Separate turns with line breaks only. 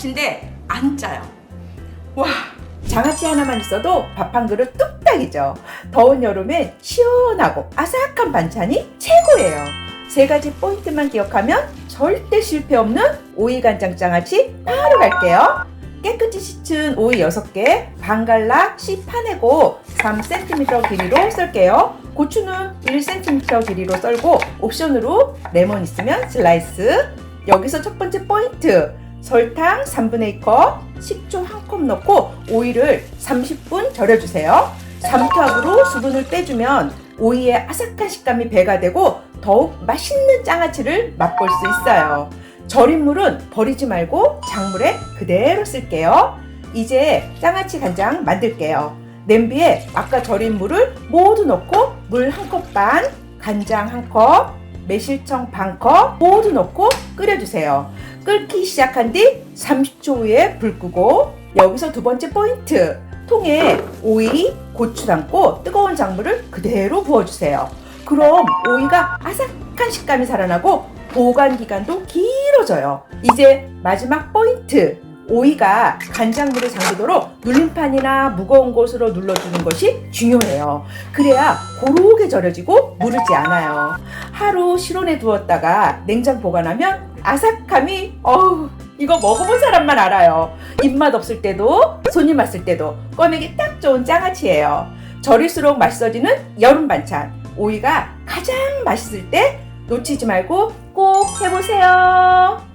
장아찌인데 안 짜요. 와,
장아찌 하나만 있어도 밥 한 그릇 뚝딱이죠. 더운 여름엔 시원하고 아삭한 반찬이 최고예요. 세 가지 포인트만 기억하면 절대 실패 없는 오이 간장 장아찌 바로 갈게요. 깨끗이 씻은 오이 6개, 반갈락 씨 파내고 3cm 길이로 썰게요. 고추는 1cm 길이로 썰고 옵션으로 레몬 있으면 슬라이스. 여기서 첫 번째 포인트. 설탕 3분의 2컵, 식초 1컵 넣고 오이를 30분 절여주세요. 삼투압으로 수분을 빼주면 오이의 아삭한 식감이 배가 되고 더욱 맛있는 장아찌를 맛볼 수 있어요. 절인 물은 버리지 말고 작물에 그대로 쓸게요. 이제 장아찌 간장 만들게요. 냄비에 아까 절인 물을 모두 넣고 물 한 컵 반, 간장 한 컵, 매실청 반 컵 모두 넣고 끓여주세요. 끓기 시작한 뒤 30초 후에 불 끄고 여기서 두 번째 포인트 통에 오이, 고추 담고 뜨거운 작물을 그대로 부어주세요. 그럼 오이가 아삭한 식감이 살아나고 보관 기간도 길어져요. 이제 마지막 포인트 오이가 간장물에 잠기도록 눌림판이나 무거운 곳으로 눌러주는 것이 중요해요. 그래야 고르게 절여지고 무르지 않아요. 하루 실온에 두었다가 냉장 보관하면 아삭함이 어우 이거 먹어본 사람만 알아요. 입맛 없을 때도 손님 왔을 때도 꺼내기 딱 좋은 장아찌예요. 절일수록 맛있어지는 여름 반찬 오이가 가장 맛있을 때 놓치지 말고 꼭 해보세요.